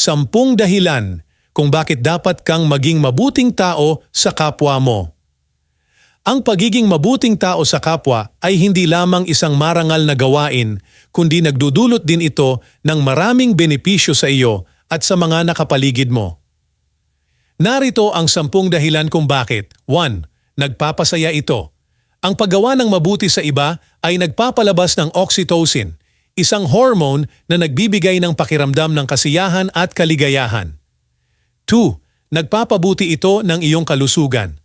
sampung dahilan kung bakit dapat kang maging mabuting tao sa kapwa mo. Ang pagiging mabuting tao sa kapwa ay hindi lamang isang marangal na gawain, kundi nagdudulot din ito ng maraming benepisyo sa iyo at sa mga nakapaligid mo. Narito ang sampung dahilan kung bakit. 1. Nagpapasaya ito. Ang paggawa ng mabuti sa iba ay nagpapalabas ng oxytocin, isang hormone na nagbibigay ng pakiramdam ng kasiyahan at kaligayahan. 2. Nagpapabuti ito ng iyong kalusugan.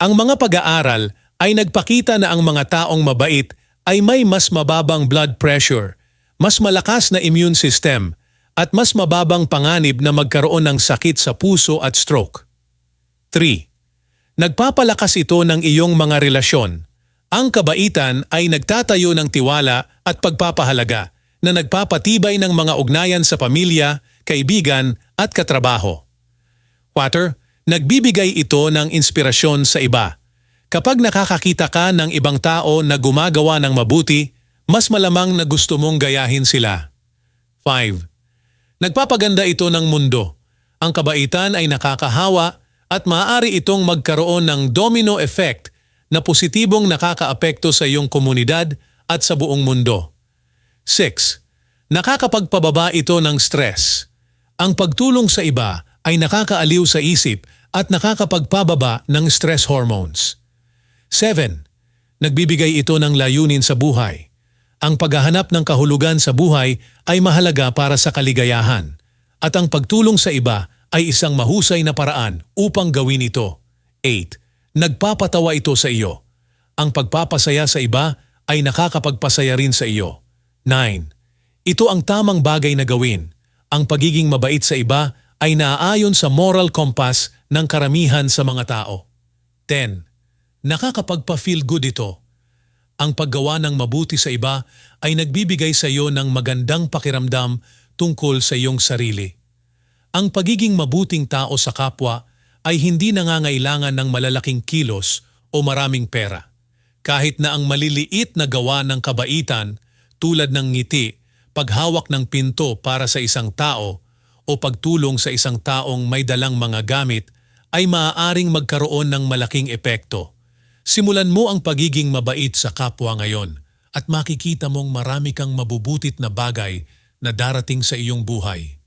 Ang mga pag-aaral ay nagpakita na ang mga taong mabait ay may mas mababang blood pressure, mas malakas na immune system, at mas mababang panganib na magkaroon ng sakit sa puso at stroke. 3. Nagpapalakas ito ng iyong mga relasyon. Ang kabaitan ay nagtatayo ng tiwala at pagpapahalaga na nagpapatibay ng mga ugnayan sa pamilya, kaibigan at katrabaho. 4. Nagbibigay ito ng inspirasyon sa iba. Kapag nakakakita ka ng ibang tao na gumagawa ng mabuti, mas malamang na gusto mong gayahin sila. 5. Nagpapaganda ito ng mundo. Ang kabaitan ay nakakahawa at maaari itong magkaroon ng domino effect na positibong nakakaapekto sa iyong komunidad at sa buong mundo. 6. Nakakapagpababa ito ng stress. Ang pagtulong sa iba ay nakakaaliw sa isip at nakakapagpababa ng stress hormones. 7. Nagbibigay ito ng layunin sa buhay. Ang paghahanap ng kahulugan sa buhay ay mahalaga para sa kaligayahan at ang pagtulong sa iba ay isang mahusay na paraan upang gawin ito. 8. Nagpapatawa ito sa iyo. Ang pagpapasaya sa iba ay nakakapagpasaya rin sa iyo. 9. Ito ang tamang bagay na gawin. Ang pagiging mabait sa iba ay naaayon sa moral compass ng karamihan sa mga tao. 10. Nakakapagpa-feel good ito. Ang paggawa ng mabuti sa iba ay nagbibigay sa iyo ng magandang pakiramdam tungkol sa iyong sarili. Ang pagiging mabuting tao sa kapwa ay hindi nangangailangan ng malalaking kilos o maraming pera. Kahit na ang maliliit na gawa ng kabaitan tulad ng ngiti, paghawak ng pinto para sa isang tao o pagtulong sa isang taong may dalang mga gamit ay maaaring magkaroon ng malaking epekto. Simulan mo ang pagiging mabait sa kapwa ngayon at makikita mong marami kang mabubutit na bagay na darating sa iyong buhay.